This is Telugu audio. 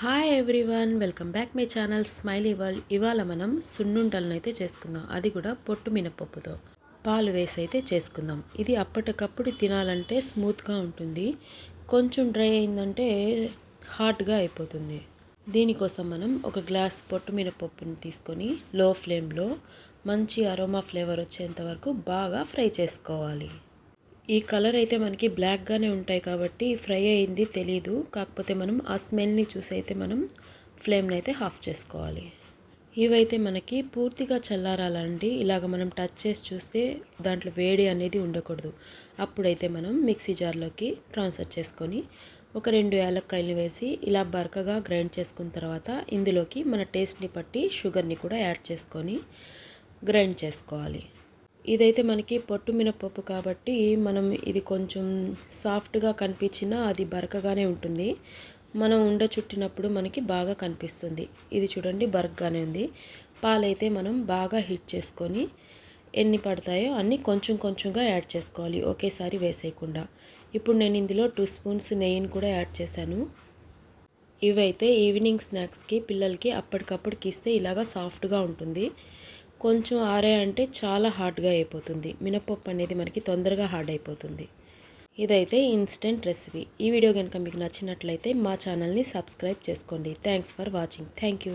Hi everyone welcome back my channel smiley world ఇవాళ మనం సున్నుండలను అయితే చేసుకుందాం. అది కూడా పొట్టు మినపప్పుతో. పాలు వేసి అయితే చేసుకుందాం. ఇది అప్పటికప్పుడు తినాలంటే స్మూత్గా ఉంటుంది. కొంచెం డ్రై అయిందంటే హాట్గా అయిపోతుంది. దీనికోసం మనం ఒక గ్లాస్ పొట్టు మినపప్పుని తీసుకొని లో ఫ్లేమ్లో మంచి అరోమా ఫ్లేవర్ వచ్చేంత వరకు బాగా ఫ్రై చేసుకోవాలి. ఈ కలర్ అయితే మనకి బ్లాక్గానే ఉంటాయి కాబట్టి ఫ్రై అయింది తెలీదు. కాకపోతే మనం ఆ స్మెల్ని చూసి అయితే మనం ఫ్లేమ్ని అయితే ఆఫ్ చేసుకోవాలి. ఇవైతే మనకి పూర్తిగా చల్లారాలండి. ఇలాగ మనం టచ్ చేసి చూస్తే దాంట్లో వేడి అనేది ఉండకూడదు. అప్పుడైతే మనం మిక్సీ జార్లోకి ట్రాన్స్ఫర్ చేసుకొని ఒక రెండు యాలక్కాయలు వేసి ఇలా బరకగా గ్రైండ్ చేసుకున్న తర్వాత ఇందులోకి మన టేస్ట్ని బట్టి షుగర్ని కూడా యాడ్ చేసుకొని గ్రైండ్ చేసుకోవాలి. ఇదైతే మనకి పొట్టు మినపప్పు కాబట్టి మనం ఇది కొంచెం సాఫ్ట్గా కనిపించినా అది బరకగానే ఉంటుంది. మనం ఉండ చుట్టినప్పుడు మనకి బాగా కనిపిస్తుంది. ఇది చూడండి బరకగానే ఉంది. పాలైతే మనం బాగా హీట్ చేసుకొని ఎన్ని పడతాయో అన్నీ కొంచెం కొంచెంగా యాడ్ చేసుకోవాలి ఒకేసారి వేసేయకుండా. ఇప్పుడు నేను ఇందులో టూ స్పూన్స్ నెయ్యిని కూడా యాడ్ చేశాను. ఇవైతే ఈవినింగ్ స్నాక్స్కి పిల్లలకి అప్పటికప్పటికి ఇస్తే ఇలాగా సాఫ్ట్గా ఉంటుంది. కొంచెం ఆరే అంటే చాలా హార్డ్గా అయిపోతుంది. మినపప్పు అనేది మనకి తొందరగా హార్డ్ అయిపోతుంది. ఇదైతే ఇన్స్టెంట్ రెసిపీ. ఈ వీడియో కనుక మీకు నచ్చినట్లయితే మా ఛానల్ని సబ్స్క్రైబ్ చేసుకోండి. Thanks for watching. Thank you.